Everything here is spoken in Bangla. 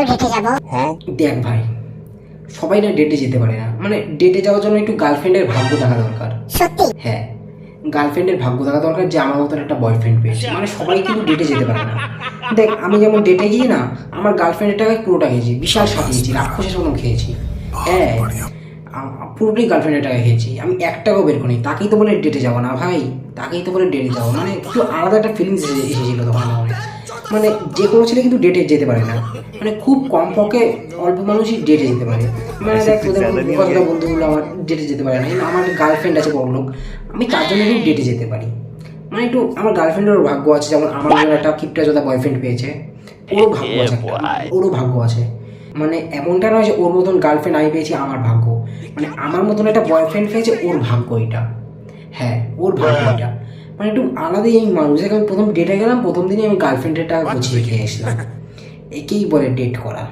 আমরাও ডেটে যাব। দেখ ভাই সবাই না ডেটে যেতে পারে না। মানে ডেটে যাওয়ার জন্য একটু গার্লফ্রেন্ডের ভাগ্য থাকা দরকার। সত্যি? হ্যাঁ গার্লফ্রেন্ডের ভাগ্য থাকা দরকার যে আমার মতন একটা বয়ফ্রেন্ড পেয়েছে। মানে সবাই কিন্তু ডেটে যেতে পারে না। দেখ আমি যেমন ডেটে গিয়ে না আমার গার্লফ্রেন্ডের টাকায় পুরোটা খেয়েছি বিশাল সাথিয়েছি রাক্ষসের মতন খেয়েছি। হ্যাঁ পুরোটাই গার্লফ্রেন্ডের টাকা খেয়েছি। আমি এক টাকাও বের করি তাকেই তো বলে ডেটে যাব না ভাই। তাকেই তো বলে ডেটে যাব। মানে একটু আলাদা একটা ফিলিংস এসেছিল তখন আমার মনে। মানে যে কোনো ছেলে কিন্তু ডেটে যেতে পারে না। মানে খুব কম পক্ষে অল্প মানুষই ডেটে যেতে পারে। মানে দেখ তোদের কথা বন্ধুগুলো আমার ডেটে যেতে পারে না। আমার গার্লফ্রেন্ড আছে বড় লোক আমি তার জন্য কিন্তু ডেটে যেতে পারি। মানে একটু আমার গার্লফ্রেন্ডেরও ভাগ্য আছে যেমন আমার মতো একটা কিপটা যোদা বয়ফ্রেন্ড পেয়েছে। ওরও ভাগ্য আছে ওরও ভাগ্য আছে। মানে এমনটা নয় যে ওর মতন গার্লফ্রেন্ড আমি পেয়েছি আমার ভাগ্য। মানে আমার মতন একটা বয়ফ্রেন্ড পেয়েছে ওর ভাগ্য এটা। হ্যাঁ ওর ভাগ্য এটা। মানে একটু আলাদাই আমি মানুষ আমি প্রথম ডেটে গেলাম প্রথম দিনই আমি গার্লফ্রেন্ডের টাকা গুছিয়ে রেখে এসলাম একেই বলে ডেট করা।